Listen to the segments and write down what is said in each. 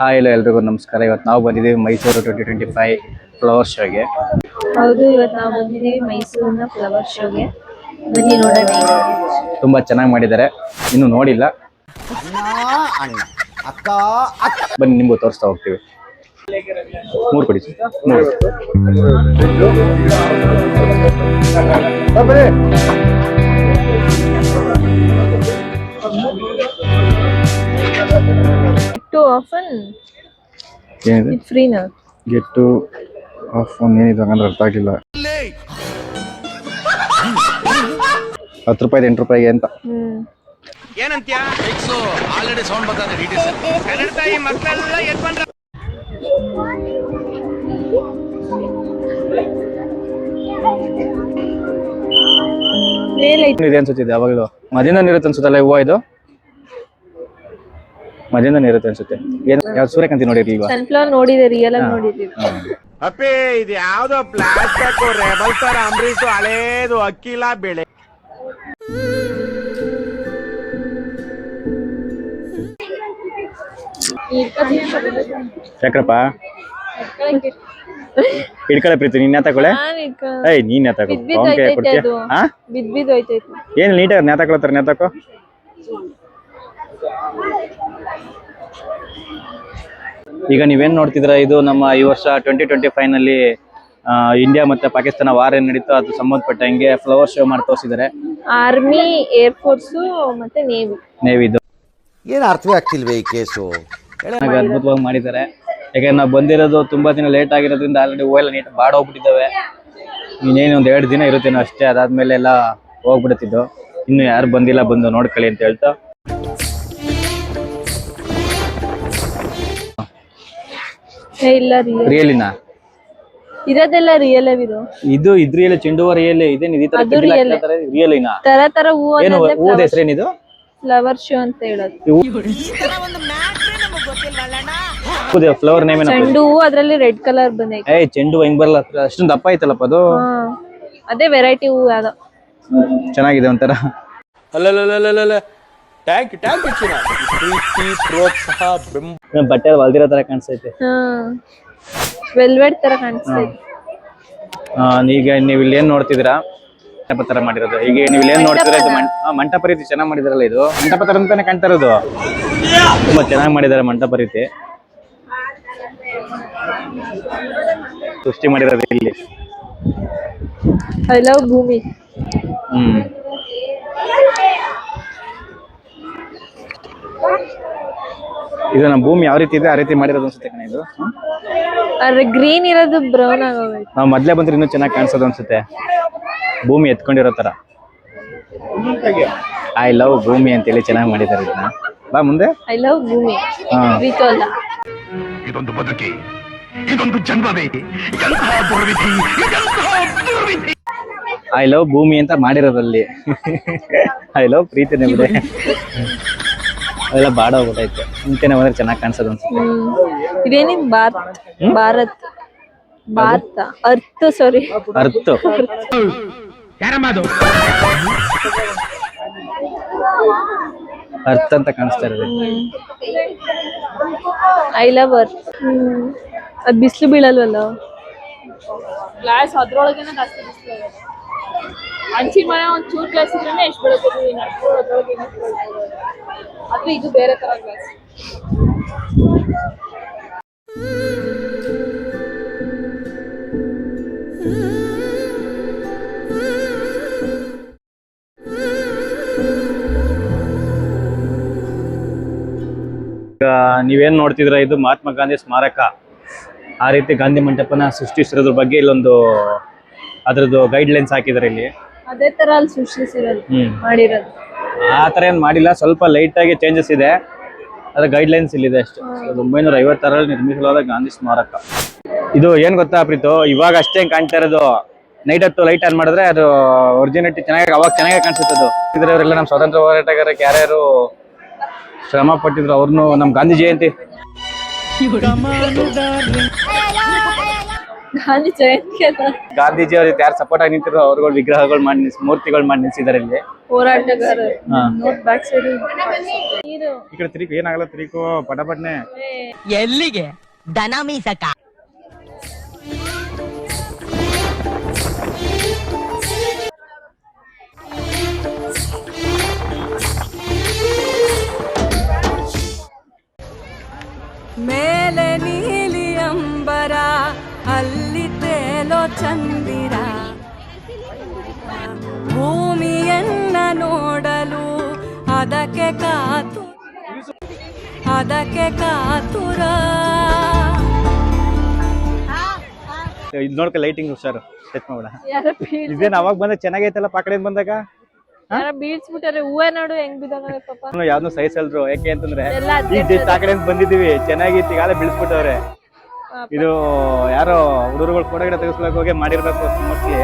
Hi ಇಲ್ಲ ಎಲ್ರಿಗೂ ನಮಸ್ಕಾರ. ಇವತ್ತು ನಾವು ಬಂದಿದ್ದೀವಿ Mysuru twenty twenty five flower ಶೋಗೆ ಹೌದು ಇವತ್ತು ನಾವು ಬಂದಿದ್ದೀವಿ ಮೈಸೂರಿನ ಫ್ಲವರ್ ಶೋಗೆ ಬನ್ನಿ ನೋಡೋಣ. ತುಂಬ ಚೆನ್ನಾಗಿ ಮಾಡಿದ್ದಾರೆ. ಇನ್ನೂ ನೋಡಿಲ್ಲ. ಅಣ್ಣ ಅಕ್ಕ ಬನ್ನಿ ನಿಮಗೂ ತೋರಿಸ್ತಾ ಹೋಗ್ತೀವಿ. ಮೂರು ಕೊಡಿ ಸರ್. ಮೂರು. ಆಫನ್ ಏನಿದೆ ಇದು? ಫ್ರೀನಾ ಗೆಟ್ಟು ಆಫ್ ಒನ್ ಏನಿದೆ ಹಂಗಂದ್ರೆ ಅರ್ಥ ಆಗಿಲ್ಲ. ಹತ್ತು ರೂಪಾಯಿದು ಎಂಟು ರೂಪಾಯಿಗೆ ಅಂತ. ಹ್ಮ್ ಎಕ್ಸು ಆಲ್ರೆಡಿ ಸೌಂಡ್ ಬರ್ತಾನೆ ಡೀಟೇಲ್ಸ್ ಕನ್ನಡ ತಾಯಿ ಮಕ್ಕಳೆಲ್ಲ ಎತ್ಕೊಂಡ್ರೆ ಮೇಲೆ ಇದೆ ಅನ್ಸುತ್ತಿದೆ ಯಾವಾಗಲೂ ಮದಿಂದ ಇರುತ್ತೆ ಅನ್ಸುತ್ತಲ್ಲ ಹೂವು ಇದು? ಮದಿಂದ ಇರುತ್ತೆ ಅನ್ಸುತ್ತೆ. ಏನು ಯಾವ್ದು ಸೂರ್ಯಕಾಂತಿ ನೋಡಿರ್ಲಿಲ್ವಾ ಸನ್ಫ್ಲವರ್ ನೋಡಿದೆ ರಿಯಲ್ ಆಗಿ ನೋಡಿದ್ದೀವಿ ಅಪ್ಪಿ ಇದು ಯಾವ್ದೋ ಫ್ಲಾಶ್ ಬ್ಯಾಕ್ ರೆಬಲ್ ತರ ಅಂಬರೀಷ್ ಹಳೇದು ಅಕ್ಕಿಲ ಬೆಳೆ. ಯಾಕ್ರಪ್ಪ ಹಿಡ್ಕೊಳೆ ಪ್ರೀತಿ ನೀನ್ ಇಟ್ಕೊ- ಏಯ್ ನೀನ್ ತಗೋ ಬಿದ್ ಬಿದ್ ಹೋಯ್ತೈತೆ ಬಿದ್ ಬಿದ್ ಹೋಯ್ತೈತೆ. ಏನ್ ನೀಟಾಗಿ ಈಗ ನೀವೇನ್ ನೋಡ್ತಿದ್ರ ಇದು ನಮ್ಮ ಈ ವರ್ಷ ಟ್ವೆಂಟಿ ಟ್ವೆಂಟಿ ಫೈವ್ನಲ್ಲಿ ಇಂಡಿಯಾ ಮತ್ತೆ ಪಾಕಿಸ್ತಾನ ವಾರ್ ಏನ್ ನಡೀತೋ ಅದು ಸಂಬಂಧಪಟ್ಟಂಗೆ ಫ್ಲವರ್ ಶೋ ಮಾಡಿ ತೋರಿಸಿದ್ದಾರೆ. ಆರ್ಮಿ ಏರ್ ಫೋರ್ಸ್ ಮತ್ತೆ ನೇವಿ ನೇವಿದು ಏನು ಅರ್ಥವೇ ಆಗ್ತಿಲ್ವೇ ಈ ಕೇಸು? ಅದ್ಭುತವಾಗಿ ಮಾಡಿದ್ದಾರೆ. ಯಾಕಂದ್ರೆ ನಾವು ಬಂದಿರೋದು ತುಂಬಾ ದಿನ ಲೇಟ್ ಆಗಿರೋದ್ರಿಂದ ಆಲ್ರೆಡಿ ಹೂವೆಲ್ಲ ನೀಟ್ ಬಾಡೋಗ್ಬಿಟ್ಟಿದ್ದಾವೆ ಇನ್ನೇನು ಒಂದ್ ಎರಡು ದಿನ ಇರುತ್ತೇನೋ ಅಷ್ಟೇ ಅದಾದ್ಮೇಲೆ ಎಲ್ಲ ಹೋಗ್ಬಿಡುತ್ತಿದ್ದು. ಇನ್ನು ಯಾರು ಬಂದಿಲ್ಲ ಬಂದು ನೋಡ್ಕೊಳ್ಳಿ ಅಂತ ಹೇಳ್ತಾ ಇಲ್ಲ ರಿಯಲಿನ ಇರೋದೆಲ್ಲ ರಿಯಲ್ ಇದು ಇದು ಚೆಂಡು ಹೂವ ರಿಯಲ್ ಇದೇನು ಈ ತರ ಅದು real. ರಿಯಲಿನ ತರ ತರ ಹೂ ಏನು ಹೂದ ಹೆಸರೇನಿದು ಫ್ಲವರ್ ಶೋ ಅಂತ ಹೇಳೋದು. ಫ್ಲವರ್ ನೇಮ್ ಏನಪ್ಪ ಚೆಂಡು ಹೂ ಅದ್ರಲ್ಲಿ ರೆಡ್ ಕಲರ್ ಬಂದೈತೆ. ಏಯ್ ಚೆಂಡು ಹೂವ ಹಿಂಗ್ ಬರಲ್ಲ ಅಷ್ಟೊಂದು ದಪ್ಪ ಐತಲ್ಲಪ್ಪ ಅದು? ಹಾ. ಅದೇ ವೆರೈಟಿ ಹೂವು ಯಾವ್ದೋ. ಚೆನ್ನಾಗಿದೆ ಒಂಥರ. ಅಲ್ಲಲ್ಲಲ್ಲಲ್ಲ ಟ್ಯಾಂಕ್ ಟ್ಯಾಂಕ್ ಹೆಚ್ಚಿನ ಪ್ರೀತಿ ಪ್ರೋತ್ಸಾಹ ಬೆಂಬ ಬಟ್ಟೆ ಹೊಲ್ದಿರೋ ತರ ಕಾಣಿಸ್ತೈತೆ. ಹಾ. ವೆಲ್ವೆಟ್ ತರ ಕಾಣಿಸ್ತೈತೆ. ಆ, ಈಗ ನೀವು ಇಲ್ಲಿ ಏನ್ ನೋಡ್ತಿದ್ದೀರಾ? ಮಂಟಪ ತರ ಮಾಡಿರೋದು. ಈಗ ನೀವು ಇಲ್ಲಿ ಏನ್ ನೋಡ್ತಿದ್ರೆ ಇದು ಮಂ- ಆ, ಮಂಟಪ ರೀತಿ ಚೆನ್ನಾಗಿ ಮಾಡಿದಾರಲ್ಲ ಇದು. ಮಂಟಪ ತರ ಅಂತಾನೆ ಕಾಣ್ತಾ ಇರೋದು. ತುಂಬಾ ಚೆನ್ನಾಗಿ ಮಾಡಿದಾರೆ ಮಂಟಪ ರೀತಿ. ಸೃಷ್ಟಿ ಮಾಡಿರೋದು ಇಲ್ಲಿ. ಐ ಲವ್ ಭೂಮಿ. ಹ್ಮ್. ಇದು ನಮ್ಮ ಭೂಮಿ ಯಾವ ರೀತಿ ಇದೆ ಆ ರೀತಿ ಮಾಡಿರೋದು ಅನ್ಸುತ್ತೆ ಕಣ ಇದು? ಅದ್ರ ಗ್ರೀನ್ ಇರೋದು ಬ್ರೌನ್ ಆಗೋಗೈತೆ ನಾವು ಮೊದ್ಲೇ ಬಂದ್ರೆ ಇನ್ನೂ ಚೆನ್ನಾಗಿ ಕಾಣಿಸೋದು ಅನ್ಸುತ್ತೆ. ಭೂಮಿ ಎತ್ಕೊಂಡಿರೋ ತರ. ಐ ಲವ್ ಭೂಮಿ ಅಂತೇಳಿ ಚೆನ್ನಾಗಿ ಮಾಡಿದ್ದಾರೆ ಇದನ್ನ. ಬಾ ಮುಂದೆ. ಐ ಲವ್ ಭೂಮಿ. ಹಾ. ಇದೊಂದು ಬದುಕಿ ಇದೊಂದು ಜನ್ಮವೇ ಎಂತಹ ದುರ್ವಿಧಿ ಎಂತಹ ದುರ್ವಿಧಿ. ಐ ಲವ್ ಭೂಮಿ ಅಂತ ಮಾಡಿರೋದಲ್ಲಿ. ಐ ಲವ್ ಪ್ರೀತಿ ಬಿಡೆ. ಅವೆಲ್ಲ ಬಾಡ ಹೋಗ್ಬಿಟ್ಟೈತೆ ಮುಂಚೆನೆ ಬಂದ್ರೆ ಚೆನ್ನಾಗಿ ಕಾಣಿಸೋದು ಅನ್ಸುತ್ತೆ. ಇದೇನಿದ್ ಭಾರತ್? ಭಾರತ್. ಭಾರತ. ಅರ್ಥ ಸಾರಿ ಅರ್ಥ ಯಾರಮ್ಮದು? ಅರ್ಥ ಅಂತ ಕಾಣಿಸ್ತಾ ಇರೋದು. ಐ ಲವ್ ಅರ್ತ್ ಹ್ಮ್. ಅದ್ ಬಿಸಿಲು ಬೀಳಲ್ವಲ್ಲ? ಗ್ಲಾಸ್ ಅದ್ರೊಳಗೇನೆ ಜಾಸ್ತಿ ಬಿಸಿಲು ಹಂಚಿನ ಮನೆ ಒಂದು ಚೂರು ಗ್ಲಾಸ್ ಇದ್ರೆ ಎಷ್ಟು ಅದ್ರೊಳಗೆ ಆದ್ರೆ ಇದು ಬೇರೆ ತರ ಗ್ಲಾಸ್ ನೀವೇನ್ ನೋಡ್ತಿದ್ರ ಇದು ಮಹಾತ್ಮ ಗಾಂಧಿ ಸ್ಮಾರಕ. ಆ ರೀತಿ ಗಾಂಧಿ ಮಂಟಪನ ಸೃಷ್ಟಿಸಿರೋದ್ರ ಬಗ್ಗೆ ಇಲ್ಲೊಂದು ಅದ್ರದ್ದು ಗೈಡ್ ಲೈನ್ಸ್ ಹಾಕಿದ್ದಾರೆ ಇಲ್ಲಿ ಅದೇ ತರ ಅಲ್ಲಿ ಸೃಷ್ಟಿಸಿರೋದು ಹ್ಮ್. ಮಾಡಿರೋದು. ಆ ಥರ ಏನು ಮಾಡಿಲ್ಲ ಸ್ವಲ್ಪ ಲೈಟ್ ಆಗಿ ಚೇಂಜಸ್ ಇದೆ. ಅದ್ರ ಗೈಡ್ ಲೈನ್ಸ್ ಇಲ್ಲಿದೆ ಅಷ್ಟೇ. ಸಾವಿರದ ಒಂಬೈನೂರ ಐವತ್ತಾರಲ್ಲಿ ನಿರ್ಮಿಸಲಾದ ಗಾಂಧಿ ಸ್ಮಾರಕ. ಇದು ಏನ್ ಗೊತ್ತಾ ಪ್ರೀತು? ಇವಾಗ ಅಷ್ಟೇ ಕಾಣ್ತಾ ಇರೋದು? ನೈಟ್ ಹೊತ್ತು ಲೈಟ್ ಆನ್ ಮಾಡಿದ್ರೆ ಅದು ಒರಿಜಿನಿಟಿ ಚೆನ್ನಾಗಿ ಅವಾಗ ಚೆನ್ನಾಗಿ ಕಾಣಿಸುತ್ತೆ ಅದು. ಇದ್ರವರೆಲ್ಲ ನಮ್ಮ ಸ್ವಾತಂತ್ರ್ಯ ಹೋರಾಟಗಾರಕ್ಕೆ ಯಾರ್ಯಾರು ಶ್ರಮ ಪಟ್ಟಿದ್ರು ಅವ್ರನ್ನು ನಮ್ಮ ಗಾಂಧಿ ಜಯಂತಿ ಗಾಂಧಿ ಜಯಂತಿ ಅಲ್ಲ? ಗಾಂಧೀಜಿ ಅವ್ರ ಯಾರು ಸಪೋರ್ಟ್ ಆಗಿ ನಿಂತಿರೋ ಅವ್ರುಗಳು ವಿಗ್ರಹಗಳು ಮಾಡಿ ನಿಲ್ಸಿ ಮೂರ್ತಿಗಳು ಮಾಡಿ ನಿಲ್ಸಿದ್ದಾರೆ ಇಲ್ಲಿ. ಹೋರಾಟಗಾರ. ಹಾ. ನೋಟ್ ಬ್ಯಾಕ್ ಸೈಡ್ ನೀರು. ಕಡೆ ತಿರುಕು ಏನಾಗಲ್ಲ ತಿರುಕು ಪಟಪಟ್ನೆ ಎಲ್ಲಿಗೆ? ದನ ಮೀಸಕ. ಮೇಲೆ ನೀಲಿ ಚಂದಿರ. ಭೂಮಿಯನ್ನ ನೋಡಲು ಅದಕ್ಕೆ ಕಾತು ಅದಕ್ಕೆ ಕಾತುರ. ಇದು ನೋಡ್ಕ ಲೈಟಿಂಗ್ ಸರ್ ಸೆಟ್ ಮಾಡ್ಬೇಡ. ಯಾರ ಬೀಳ್ ಇದೇನ್ ಅವಾಗ ಬಂದಾಗ ಚೆನ್ನಾಗೈತಲ್ಲ ಪಾಕಡೆಯಿಂದ ಬಂದಾಗ? ಯಾರ ಬೀಳ್ಸ್ಬಿಟ್ಟಾರೆ ಹೂವ ನೋಡು ಹೆಂಗ್ ಬಿದ್ದಾವೆ ಪಾಪ. ಯಾವ್ದು ಸಹಿಸಲ್ರು. ಯಾಕೆ ಅಂತಂದ್ರೆ ಜಸ್ಟ್ ಆ ಕಡೆಯಿಂದ ಬಂದಿದೀವಿ ಚೆನ್ನಾಗಿತ್ತು ಈಗಾಗಲೇ ಬಿಡಿಸ್ಬಿಟ್ಟವ್ರೆ ಇದು ಯಾರೋ ಹುಡುಗರುಗಳು ಫೋಟೋ ಗಿಡ ತೆಗಿಸ್ಲಕ್ ಹೋಗಿ ಮಾಡಿರ್ಬೇಕು ಮೋಸ್ಟ್ಲಿ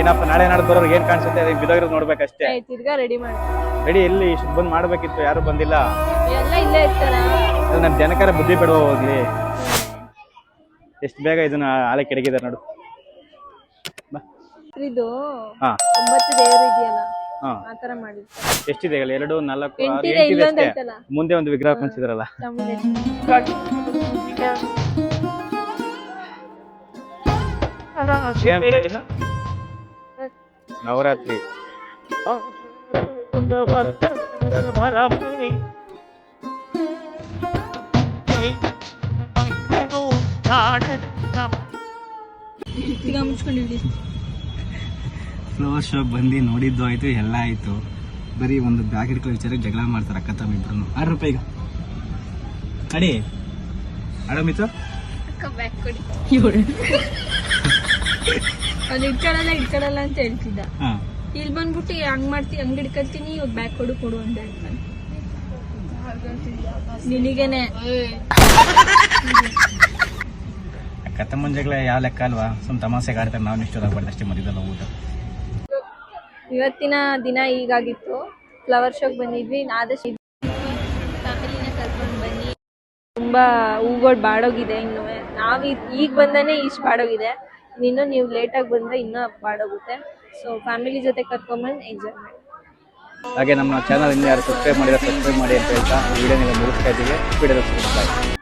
ಏನಪ್ಪ ನಾಳೆ ನಾಳೆ ಬರೋರ್ಗೆ ಏನ್ ಕಾಣಿಸುತ್ತೆ? ಅದಕ್ಕೆ ನೋಡ್ಬೇಕಷ್ಟೇ. ತಿರ್ಗಾ ರೆಡಿ ಮಾಡಿ. ರೆಡಿ ಎಲ್ಲಿ ಇಷ್ಟು ಬಂದ್ ಮಾಡ್ಬೇಕಿತ್ತು ಯಾರು ಬಂದಿಲ್ಲ. ಎಲ್ಲ ಇಲ್ಲೇ ಇರ್ತಾರ? ನಮ್ ಜನಕಾರ ಬುದ್ಧಿ ಬಿಡುವ ಹೋಗ್ಲಿ. ಎಷ್ಟು ಬೇಗ ಇದನ್ನ ಆಲೆ ಕೆಡಗಿದಾರೆ ನೋಡು. ಇದು ಹಾ. ಒಂಬತ್ತು ದೇವರು ಇದೆಯಲ್ಲ. ಆತರ ಮಾಡಿರ್ತಾರೆ. ಎಷ್ಟಿದೆ? ಎರಡು ನಾಲ್ಕು ಆರು ಎಂಟಿದೆ, ಎಂಟಿದೆ ಇಲ್ಲೊಂದ್ ಅಷ್ಟೇ? ಐತಲ್ಲ. ಮುಂದೆ ಒಂದು ವಿಗ್ರಹ ಕುಣಿಸಿದ್ರಲ್ಲ ಚಾಮುಂಡೇಶ್ವರಿ. ನವರಾತ್ರಿ. ಈಗ ಮುಚ್ಕೊಂಡಿದ್ವಿ ಫ್ಲವರ್ ಶಾಪ್ ಬಂದು ನೋಡಿದ್ದು ಆಯ್ತು ಎಲ್ಲ ಆಯ್ತು. ಬರೀ ಒಂದು ಬ್ಯಾಗ್ ಹಿಡ್ಕೊಳ್ಳೋ ವಿಚಾರ ಜಗಳ ಮಾಡ್ತಾರೆ ಅಕ್ಕ ತಮ್ಮ ಇಬ್ರು. ಆರು ರೂಪಾಯಿಗ ಅಡಿ ಅಡ ಮಿತು ಇಟ್ಕೊಳ್ಳಲ್ಲ ಇಟ್ಕೊಳಲ್ಲ ಅಂತ ಹೇಳ್ತಿದ್ದ. ಹಾ. ಇಲ್ಲಿ ಬಂದ್ಬಿಟ್ಟು ಹಂಗ್ ಮಾಡ್ತಿ ಹಂಗ್ ಹಿಡ್ಕೊಳ್ತೀನಿ ಇವಾಗ ಬ್ಯಾಗ್ ಕೊಡು ಕೊಡು ಅಂತ ಹೇಳ್ತಾನೆ. ನಿನಗೇನೆ. ಅಕ್ಕ ತಮ್ಮನ ಜಗಳ ಯಾವ ಲೆಕ್ಕ ಅಲ್ವಾ? ಸುಮ್ ತಮಾಸೆಗೆ ಆಡ್ತಾರೆ ನಾವು ಇಷ್ಟೊತ್ತಾಗ್ಬಾರ್ದು ಅಷ್ಟೇ ಮರಿದಲ್ಲ ಊಟ ಇವತ್ತಿನ ದಿನ ಈಗಾಗಿತ್ತು ಫ್ಲವರ್ ಶೋಗೆ ಬಂದಿದ್ವಿ. ಆದಷ್ಟು ಬನ್ನಿ. ತುಂಬಾ ಹೂಗಳು ಬಾಡೋಗಿದೆ ಇನ್ನು. ನಾವು ಈಗ ಬಂದಾನೆ ಇಷ್ಟು ಬಾಡೋಗಿದೆ. ಇನ್ನು ನೀವು ಲೇಟಾಗಿ ಬಂದ್ರೆ ಇನ್ನೂ ಬಾಡೋಗುತ್ತೆ. ಸೊ ಫ್ಯಾಮಿಲಿ ಜೊತೆ ಕರ್ಕೊಂಬಂದು ಎಂಜಾಯ್ ಮಾಡಿ. ಹಾಗೆ ನಮ್ಮ ಚಾನಲ್ ಇನ್ನು ಯಾರು ಸಬ್ಸ್ಕ್ರೈಬ್ ಮಾಡಿದ್ರೆ ಸಬ್ಸ್ಕ್ರೈಬ್ ಮಾಡಿ ಅಂತ ಹೇಳ್ತಾ ವಿಡಿಯೋ ಮುಗಿಸ್ತಾ ಇದ್ದೀವಿ. ವಿಡಿಯೋ